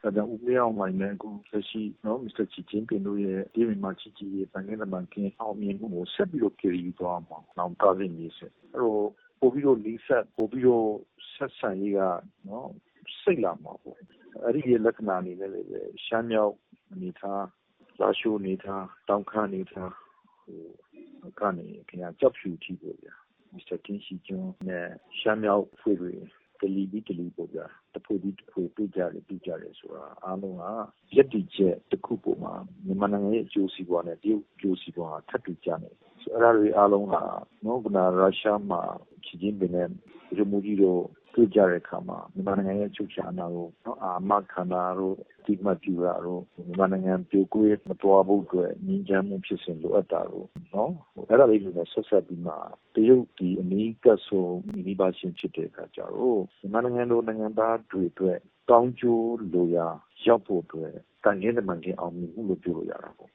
ဒါကြောင့် ဦးမင်းအောင်လှိုင်နဲ့ အခုလက်ရှိ မစ္စတာရှီကျင်းပင်တို့ရဲ့ တရုတ်မြန်မာ ချစ်ကြည်ရေး သံခင်းတမန်ခင်း အောင်မြင်မှုကို ဆက်ပြီးတော့ carry ယူသွားရမှာ နောင်သားစဉ်မြေးဆက် အဲ့တော့ ပိုပြီးတော့ နီးစပ် ပိုပြီးတော့ ဆက်ဆံရေးကနော်စိတ်လာမှာပေါ့ အဲ့ဒီရဲ့ လက္ခဏာအနေနဲ့လည်းရှမ်းမြောက်အနေထား လာရှိုးအနေထား တောင်ခမ်းအနေထားဟိုကနေခင်ဗျာကြောက်ဖြူထီပေါ့ဗျာ မစ္စတာကင်းရှိကျွန်းနဲ့ ရှမ်းမြောက်ဖွဲ့တွေ တလီပြီးတလီပေါ့ဗျာတဖွဲ့ပြီးတဖွဲ့ပြကြတယ်ပြကြတယ်ဆိုတာအားလုံးကရက်တီချက်တစ်ခုပေါ်မှာမြန်မာနိုင်ငံရဲ့အကျိုးစီးပွားနဲ့တရုတ်အကျိုးစီးပွားထပ်တူကြနေဆိုအဲ့ဒါတွေအားလုံးကနော်ကနာရုရှားမှာချီချင်းပင်နဲ့ ဒီမူကြီးတို့ တွေ့ကြတဲ့အခါမှာ မြန်မာနိုင်ငံရဲ့ချုပ်ချာနာကိုနော်အာမခန္ဓာတို့ဒီမပြူတာတို့ မြန်မာနိုင်ငံပြိုကွေးမတော်ဖို့အတွက် ငြင်းချမ်းမှုဖြစ်စဉ် လိုအပ်တာတို့နော်အဲ့ဒါလေးတွေနဲ့ ဆက်ဆက်ပြီးမှ တရုတ်ဒီအမေရိကဆိုမိနီပါရှင်ဖြစ်တဲ့အခါကျတော့ မြန်မာနိုင်ငံတို့နိုင်ငံသားတွေအတွက် ကောင်းကျိုးလိုရာရောက်ဖို့အတွက်တန်ခင်းတမန်ခင်း အောင်မြင်မှုလို့ ပြောလို့ရတာပေါ့